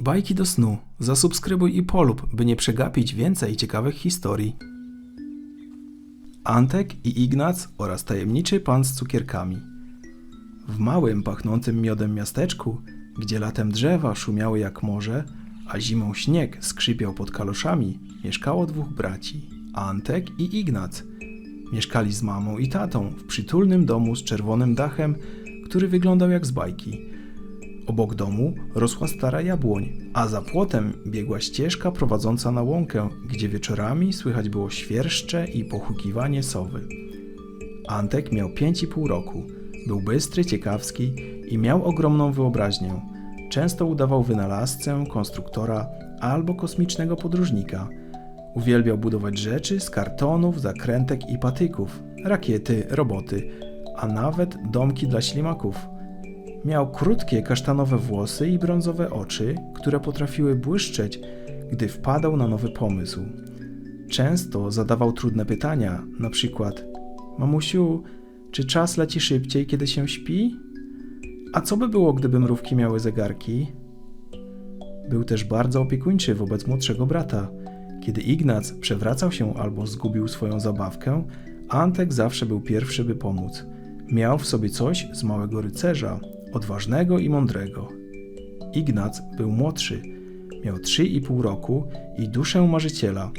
Bajki do snu. Zasubskrybuj i polub, by nie przegapić więcej ciekawych historii. Antek i Ignac oraz tajemniczy pan z cukierkami. W małym, pachnącym miodem miasteczku, gdzie latem drzewa szumiały jak morze, a zimą śnieg skrzypiał pod kaloszami, mieszkało dwóch braci, Antek i Ignac. Mieszkali z mamą i tatą w przytulnym domu z czerwonym dachem, który wyglądał jak z bajki. Obok domu rosła stara jabłoń, a za płotem biegła ścieżka prowadząca na łąkę, gdzie wieczorami słychać było świerszcze i pochukiwanie sowy. Antek miał pięć i pół roku. Był bystry, ciekawski i miał ogromną wyobraźnię. Często udawał wynalazcę, konstruktora albo kosmicznego podróżnika. Uwielbiał budować rzeczy z kartonów, zakrętek i patyków, rakiety, roboty, a nawet domki dla ślimaków. Miał krótkie kasztanowe włosy i brązowe oczy, które potrafiły błyszczeć, gdy wpadał na nowy pomysł. Często zadawał trudne pytania, na przykład: Mamusiu, czy czas leci szybciej, kiedy się śpi? A co by było, gdyby mrówki miały zegarki? Był też bardzo opiekuńczy wobec młodszego brata. Kiedy Ignac przewracał się albo zgubił swoją zabawkę, Antek zawsze był pierwszy, by pomóc. Miał w sobie coś z małego rycerza, odważnego i mądrego. Ignac był młodszy, miał 3,5 roku i duszę marzyciela.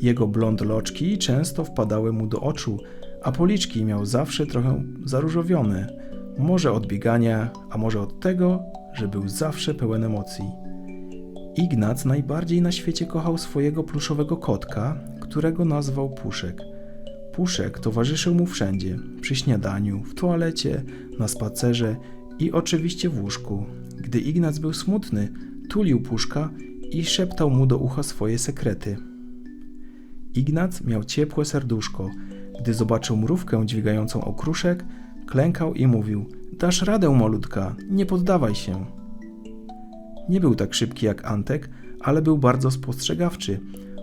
Jego blond loczki często wpadały mu do oczu, a policzki miał zawsze trochę zaróżowione. Może od biegania, a może od tego, że był zawsze pełen emocji. Ignac najbardziej na świecie kochał swojego pluszowego kotka, którego nazwał Puszek. Puszek towarzyszył mu wszędzie: przy śniadaniu, w toalecie, na spacerze i oczywiście w łóżku. Gdy Ignac był smutny, tulił Puszka i szeptał mu do ucha swoje sekrety. Ignac miał ciepłe serduszko. Gdy zobaczył mrówkę dźwigającą okruszek, klękał i mówił: Dasz radę, molutka, nie poddawaj się. Nie był tak szybki jak Antek, ale był bardzo spostrzegawczy.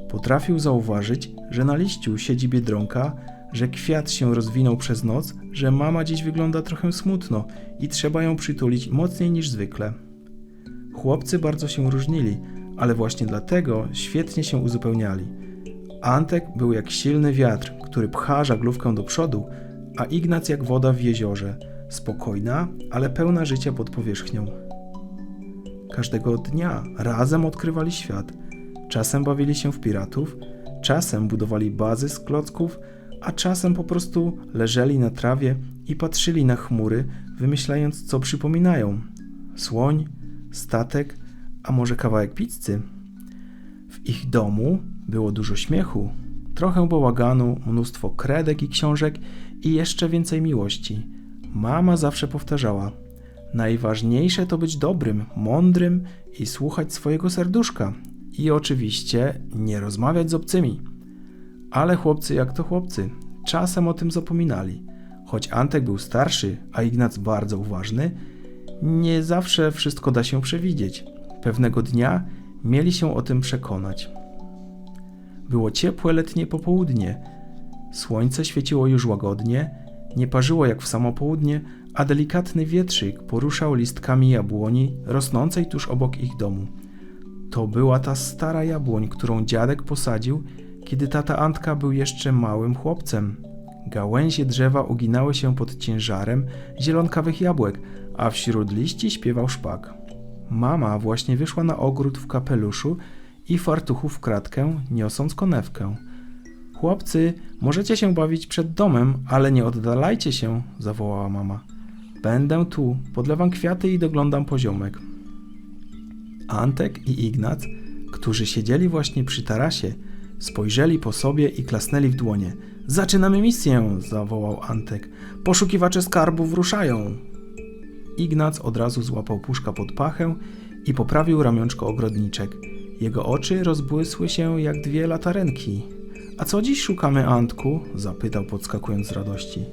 Potrafił zauważyć, że na liściu siedzi biedronka, że kwiat się rozwinął przez noc, że mama dziś wygląda trochę smutno i trzeba ją przytulić mocniej niż zwykle. Chłopcy bardzo się różnili, ale właśnie dlatego świetnie się uzupełniali. Antek był jak silny wiatr, który pcha żaglówkę do przodu, a Ignac jak woda w jeziorze, spokojna, ale pełna życia pod powierzchnią. Każdego dnia razem odkrywali świat. Czasem bawili się w piratów, czasem budowali bazy z klocków, a czasem po prostu leżeli na trawie i patrzyli na chmury, wymyślając, co przypominają: słoń, statek, a może kawałek pizzy. W ich domu było dużo śmiechu, trochę bałaganu, mnóstwo kredek i książek i jeszcze więcej miłości. Mama zawsze powtarzała: Najważniejsze to być dobrym, mądrym i słuchać swojego serduszka. I oczywiście nie rozmawiać z obcymi. Ale chłopcy jak to chłopcy, czasem o tym zapominali. Choć Antek był starszy, a Ignac bardzo uważny, nie zawsze wszystko da się przewidzieć. Pewnego dnia mieli się o tym przekonać. Było ciepłe letnie popołudnie. Słońce świeciło już łagodnie, nie parzyło jak w samo południe, a delikatny wietrzyk poruszał listkami jabłoni rosnącej tuż obok ich domu. To była ta stara jabłoń, którą dziadek posadził, kiedy tata Antka był jeszcze małym chłopcem. Gałęzie drzewa uginały się pod ciężarem zielonkawych jabłek, a wśród liści śpiewał szpak. Mama właśnie wyszła na ogród w kapeluszu i fartuchu w kratkę, niosąc konewkę. Chłopcy, możecie się bawić przed domem, ale nie oddalajcie się, zawołała mama. Będę tu, podlewam kwiaty i doglądam poziomek. Antek i Ignac, którzy siedzieli właśnie przy tarasie, spojrzeli po sobie i klasnęli w dłonie. Zaczynamy misję, zawołał Antek. Poszukiwacze skarbów ruszają. Ignac od razu złapał puszka pod pachę i poprawił ramionczko ogrodniczek. Jego oczy rozbłysły się jak dwie latarenki. A co dziś szukamy, Antku? zapytał podskakując z radości.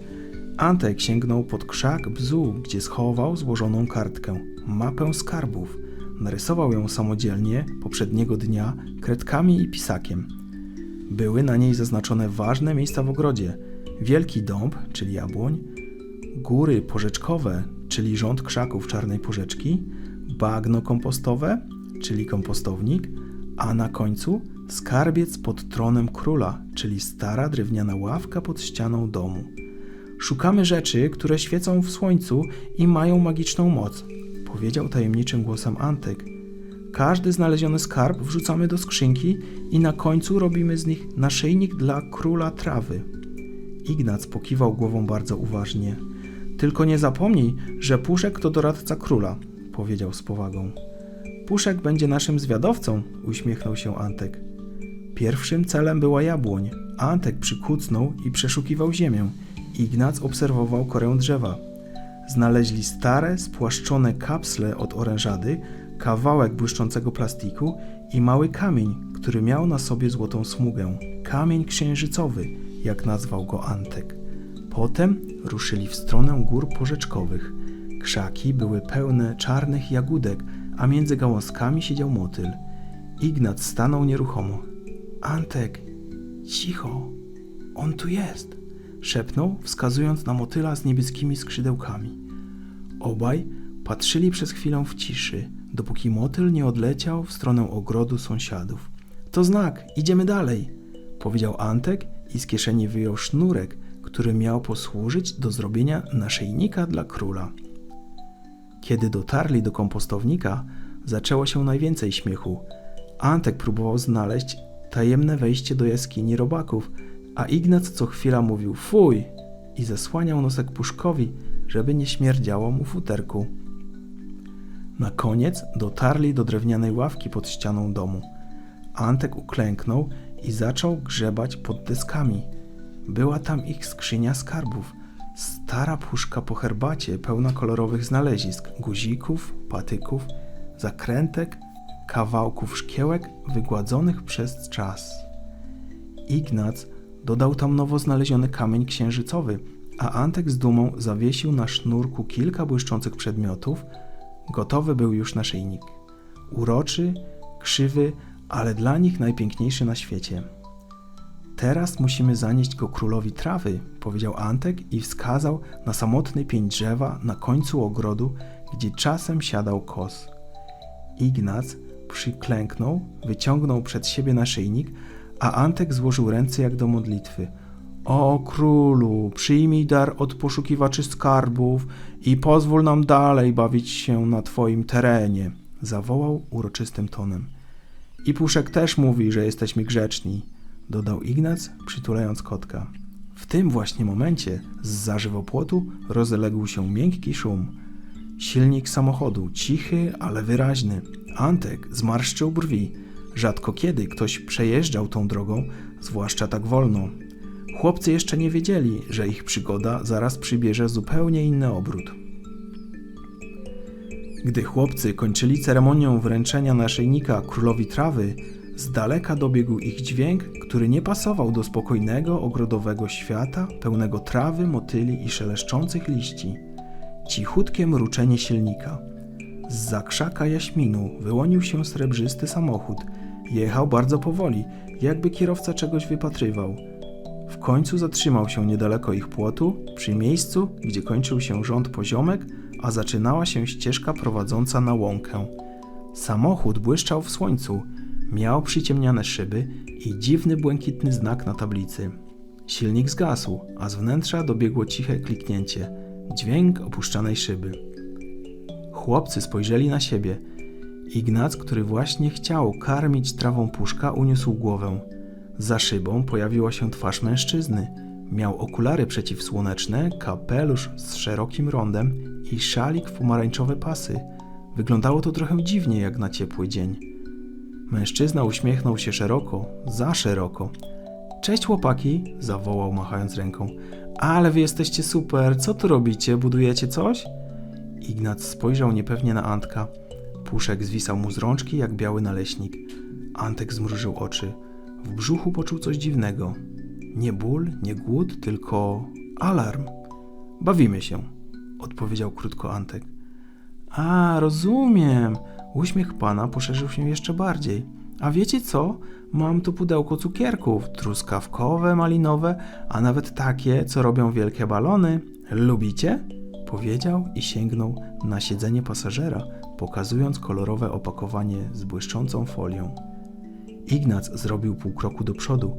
Antek sięgnął pod krzak bzu, gdzie schował złożoną kartkę, mapę skarbów. Narysował ją samodzielnie poprzedniego dnia kredkami i pisakiem. Były na niej zaznaczone ważne miejsca w ogrodzie: wielki dąb, czyli jabłoń, góry porzeczkowe, czyli rząd krzaków czarnej porzeczki, bagno kompostowe, czyli kompostownik, a na końcu skarbiec pod tronem króla, czyli stara drewniana ławka pod ścianą domu. Szukamy rzeczy, które świecą w słońcu i mają magiczną moc, powiedział tajemniczym głosem Antek. Każdy znaleziony skarb wrzucamy do skrzynki i na końcu robimy z nich naszyjnik dla króla trawy. Ignac pokiwał głową bardzo uważnie. Tylko nie zapomnij, że Puszek to doradca króla, powiedział z powagą. Puszek będzie naszym zwiadowcą, uśmiechnął się Antek. Pierwszym celem była jabłoń. Antek przykucnął i przeszukiwał ziemię. Ignac obserwował korę drzewa. Znaleźli stare, spłaszczone kapsle od orężady, kawałek błyszczącego plastiku i mały kamień, który miał na sobie złotą smugę. Kamień księżycowy, jak nazwał go Antek. Potem ruszyli w stronę gór porzeczkowych. Krzaki były pełne czarnych jagódek, a między gałązkami siedział motyl. Ignat stanął nieruchomo. Antek, cicho, on tu jest, szepnął, wskazując na motyla z niebieskimi skrzydełkami. Obaj patrzyli przez chwilę w ciszy, dopóki motyl nie odleciał w stronę ogrodu sąsiadów. To znak, idziemy dalej, powiedział Antek i z kieszeni wyjął sznurek, który miał posłużyć do zrobienia naszyjnika dla króla. Kiedy dotarli do kompostownika, zaczęło się najwięcej śmiechu. Antek próbował znaleźć tajemne wejście do jaskini robaków, a Ignac co chwila mówił fuj i zasłaniał nosek Puszkowi, żeby nie śmierdziało mu futerku. Na koniec dotarli do drewnianej ławki pod ścianą domu. Antek uklęknął i zaczął grzebać pod deskami. Była tam ich skrzynia skarbów. Stara puszka po herbacie pełna kolorowych znalezisk, guzików, patyków, zakrętek, kawałków szkiełek wygładzonych przez czas. Ignac dodał tam nowo znaleziony kamień księżycowy, a Antek z dumą zawiesił na sznurku kilka błyszczących przedmiotów. Gotowy był już naszyjnik. Uroczy, krzywy, ale dla nich najpiękniejszy na świecie. Teraz musimy zanieść go królowi trawy, powiedział Antek i wskazał na samotny pień drzewa na końcu ogrodu, gdzie czasem siadał kos. Ignac przyklęknął, wyciągnął przed siebie naszyjnik, a Antek złożył ręce jak do modlitwy. O królu, przyjmij dar od poszukiwaczy skarbów i pozwól nam dalej bawić się na twoim terenie, zawołał uroczystym tonem. I Puszek też mówi, że jesteśmy grzeczni, dodał Ignac, przytulając kotka. W tym właśnie momencie z za żywopłotu rozległ się miękki szum. Silnik samochodu, cichy, ale wyraźny. Antek zmarszczył brwi. Rzadko kiedy ktoś przejeżdżał tą drogą, zwłaszcza tak wolno. Chłopcy jeszcze nie wiedzieli, że ich przygoda zaraz przybierze zupełnie inny obrót. Gdy chłopcy kończyli ceremonię wręczenia naszyjnika królowi trawy, z daleka dobiegł ich dźwięk, który nie pasował do spokojnego, ogrodowego świata, pełnego trawy, motyli i szeleszczących liści. Cichutkie mruczenie silnika. Z zakrzaka jaśminu wyłonił się srebrzysty samochód. Jechał bardzo powoli, jakby kierowca czegoś wypatrywał. W końcu zatrzymał się niedaleko ich płotu, przy miejscu, gdzie kończył się rząd poziomek, a zaczynała się ścieżka prowadząca na łąkę. Samochód błyszczał w słońcu, miał przyciemniane szyby i dziwny błękitny znak na tablicy. Silnik zgasł, a z wnętrza dobiegło ciche kliknięcie, dźwięk opuszczanej szyby. Chłopcy spojrzeli na siebie. Ignac, który właśnie chciał karmić trawą puszka, uniósł głowę. Za szybą pojawiła się twarz mężczyzny. Miał okulary przeciwsłoneczne, kapelusz z szerokim rondem i szalik w pomarańczowe pasy. Wyglądało to trochę dziwnie jak na ciepły dzień. Mężczyzna uśmiechnął się szeroko, za szeroko. Cześć chłopaki, zawołał machając ręką. Ale wy jesteście super, co tu robicie? Budujecie coś? Ignac spojrzał niepewnie na Antka. Puszek zwisał mu z rączki jak biały naleśnik. Antek zmrużył oczy. W brzuchu poczuł coś dziwnego. Nie ból, nie głód, tylko alarm. Bawimy się, odpowiedział krótko Antek. A, rozumiem. Uśmiech pana poszerzył się jeszcze bardziej. A wiecie co? Mam tu pudełko cukierków, truskawkowe, malinowe, a nawet takie, co robią wielkie balony. Lubicie? Powiedział i sięgnął na siedzenie pasażera, pokazując kolorowe opakowanie z błyszczącą folią. Ignac zrobił pół kroku do przodu.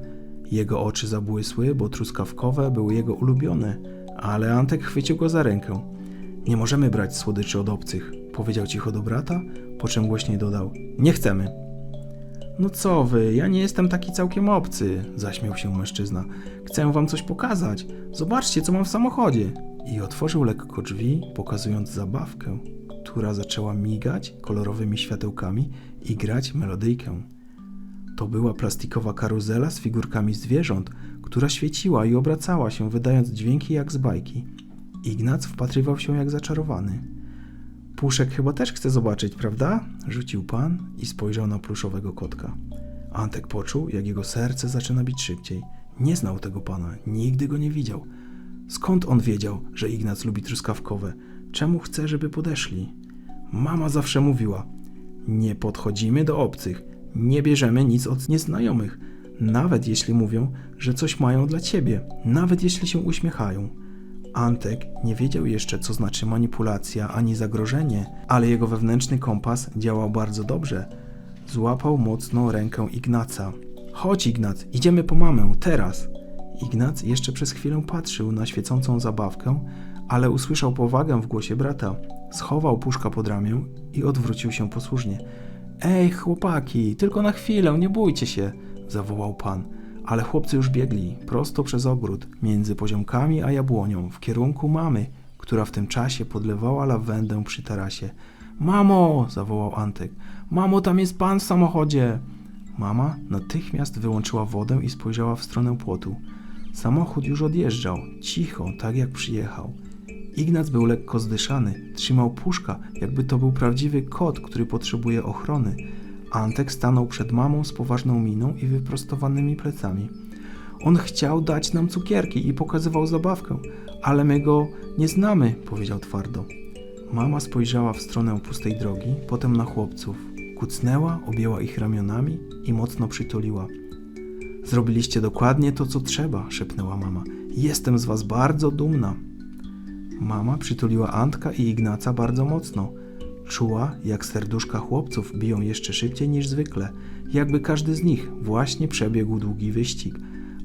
Jego oczy zabłysły, bo truskawkowe były jego ulubione, ale Antek chwycił go za rękę. Nie możemy brać słodyczy od obcych, powiedział cicho do brata, po czym głośniej dodał: Nie chcemy. No co wy, ja nie jestem taki całkiem obcy, zaśmiał się mężczyzna. Chcę wam coś pokazać. Zobaczcie, co mam w samochodzie. I otworzył lekko drzwi, pokazując zabawkę, która zaczęła migać kolorowymi światełkami i grać melodyjkę. To była plastikowa karuzela z figurkami zwierząt, która świeciła i obracała się, wydając dźwięki jak z bajki. Ignac wpatrywał się jak zaczarowany. Puszek chyba też chce zobaczyć, prawda? Rzucił pan i spojrzał na pluszowego kotka. Antek poczuł, jak jego serce zaczyna bić szybciej. Nie znał tego pana, nigdy go nie widział. Skąd on wiedział, że Ignac lubi truskawkowe? Czemu chce, żeby podeszli? Mama zawsze mówiła: Nie podchodzimy do obcych, nie bierzemy nic od nieznajomych, nawet jeśli mówią, że coś mają dla ciebie, nawet jeśli się uśmiechają. Antek nie wiedział jeszcze, co znaczy manipulacja ani zagrożenie, ale jego wewnętrzny kompas działał bardzo dobrze. Złapał mocno rękę Ignaca. Chodź, Ignac, idziemy po mamę, teraz. Ignac jeszcze przez chwilę patrzył na świecącą zabawkę, ale usłyszał powagę w głosie brata. Schował puszka pod ramię i odwrócił się posłusznie. Ej, chłopaki, tylko na chwilę, nie bójcie się, zawołał pan. Ale chłopcy już biegli prosto przez ogród, między poziomkami a jabłonią, w kierunku mamy, która w tym czasie podlewała lawendę przy tarasie. Mamo! zawołał Antek. Mamo, tam jest pan w samochodzie! Mama natychmiast wyłączyła wodę i spojrzała w stronę płotu. Samochód już odjeżdżał, cicho, tak jak przyjechał. Ignac był lekko zdyszany, trzymał puszka, jakby to był prawdziwy kot, który potrzebuje ochrony. Antek stanął przed mamą z poważną miną i wyprostowanymi plecami. On chciał dać nam cukierki i pokazywał zabawkę, ale my go nie znamy, powiedział twardo. Mama spojrzała w stronę pustej drogi, potem na chłopców. Kucnęła, objęła ich ramionami i mocno przytuliła. Zrobiliście dokładnie to, co trzeba, szepnęła mama. Jestem z was bardzo dumna. Mama przytuliła Antka i Ignaca bardzo mocno. Czuła, jak serduszka chłopców biją jeszcze szybciej niż zwykle, jakby każdy z nich właśnie przebiegł długi wyścig.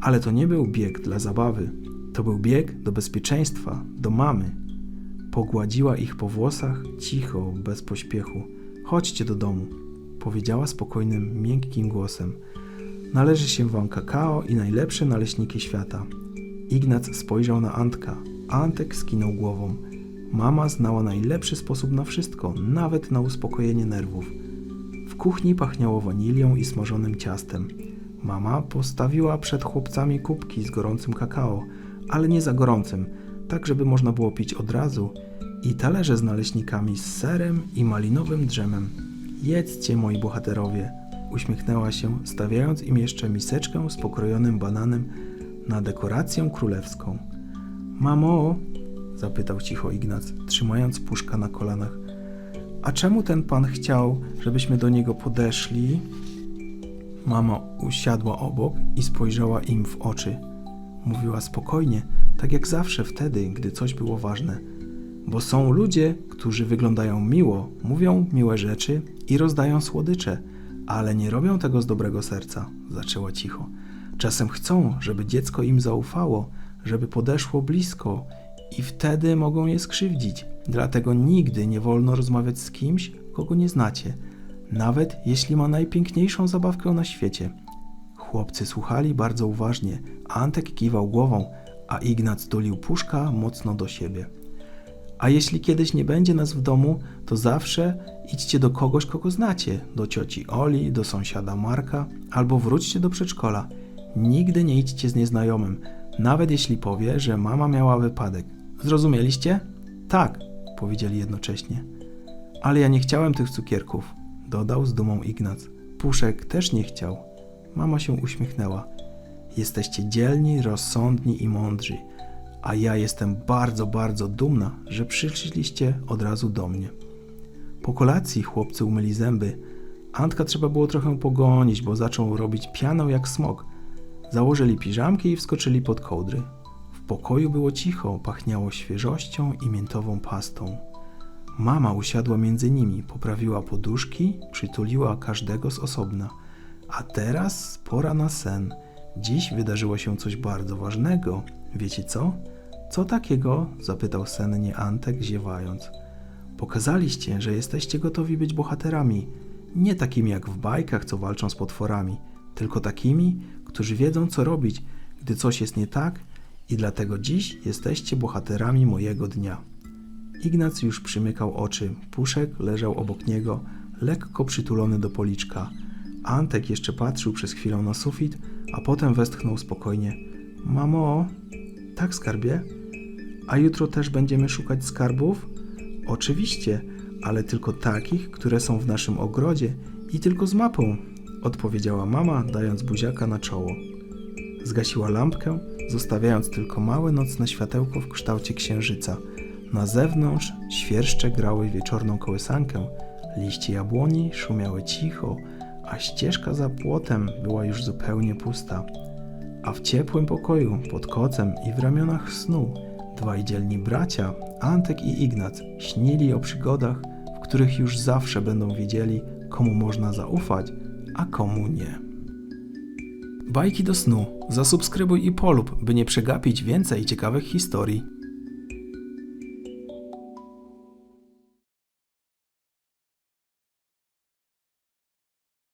Ale to nie był bieg dla zabawy. To był bieg do bezpieczeństwa, do mamy. Pogładziła ich po włosach, cicho, bez pośpiechu. Chodźcie do domu, powiedziała spokojnym, miękkim głosem. Należy się wam kakao i najlepsze naleśniki świata. Ignac spojrzał na Antka. Antek skinął głową. Mama znała najlepszy sposób na wszystko, nawet na uspokojenie nerwów. W kuchni pachniało wanilią i smażonym ciastem. Mama postawiła przed chłopcami kubki z gorącym kakao, ale nie za gorącym, tak żeby można było pić od razu, i talerze z naleśnikami z serem i malinowym drzemem. Jedzcie, moi bohaterowie, uśmiechnęła się, stawiając im jeszcze miseczkę z pokrojonym bananem na dekorację królewską. Mamo, zapytał cicho Ignac, trzymając puszka na kolanach. A czemu ten pan chciał, żebyśmy do niego podeszli? Mama usiadła obok i spojrzała im w oczy. Mówiła spokojnie, tak jak zawsze wtedy, gdy coś było ważne. Bo są ludzie, którzy wyglądają miło, mówią miłe rzeczy i rozdają słodycze, ale nie robią tego z dobrego serca, zaczęła cicho. Czasem chcą, żeby dziecko im zaufało, żeby podeszło blisko i wtedy mogą je skrzywdzić. Dlatego nigdy nie wolno rozmawiać z kimś, kogo nie znacie, nawet jeśli ma najpiękniejszą zabawkę na świecie. Chłopcy słuchali bardzo uważnie, Antek kiwał głową, a Ignac tulił puszka mocno do siebie. A jeśli kiedyś nie będzie nas w domu, to zawsze idźcie do kogoś, kogo znacie, do cioci Oli, do sąsiada Marka, albo wróćcie do przedszkola. Nigdy nie idźcie z nieznajomym, nawet jeśli powie, że mama miała wypadek. Zrozumieliście? Tak, powiedzieli jednocześnie. Ale ja nie chciałem tych cukierków, dodał z dumą Ignac. Puszek też nie chciał. Mama się uśmiechnęła. Jesteście dzielni, rozsądni i mądrzy, a ja jestem bardzo, bardzo dumna, że przyszliście od razu do mnie. Po kolacji chłopcy umyli zęby. Antka trzeba było trochę pogonić, bo zaczął robić pianę jak smok. Założyli piżamki i wskoczyli pod kołdry. W pokoju było cicho, pachniało świeżością i miętową pastą. Mama usiadła między nimi, poprawiła poduszki, przytuliła każdego z osobna. A teraz pora na sen. Dziś wydarzyło się coś bardzo ważnego. Wiecie co? Co takiego? zapytał sennie Antek, ziewając. Pokazaliście, że jesteście gotowi być bohaterami. Nie takimi jak w bajkach, co walczą z potworami, tylko takimi, którzy wiedzą, co robić, gdy coś jest nie tak, i dlatego dziś jesteście bohaterami mojego dnia. Ignac już przymykał oczy, Puszek leżał obok niego, lekko przytulony do policzka. Antek jeszcze patrzył przez chwilę na sufit, a potem westchnął spokojnie. Mamo, tak skarbie? A jutro też będziemy szukać skarbów? Oczywiście, ale tylko takich, które są w naszym ogrodzie i tylko z mapą, odpowiedziała mama, dając buziaka na czoło. Zgasiła lampkę, zostawiając tylko małe nocne światełko w kształcie księżyca. Na zewnątrz świerszcze grały wieczorną kołysankę, liście jabłoni szumiały cicho, a ścieżka za płotem była już zupełnie pusta. A w ciepłym pokoju, pod kocem i w ramionach snu, dwaj dzielni bracia, Antek i Ignac, śnili o przygodach, w których już zawsze będą wiedzieli, komu można zaufać, a komu nie. Bajki do snu. Zasubskrybuj i polub, by nie przegapić więcej ciekawych historii.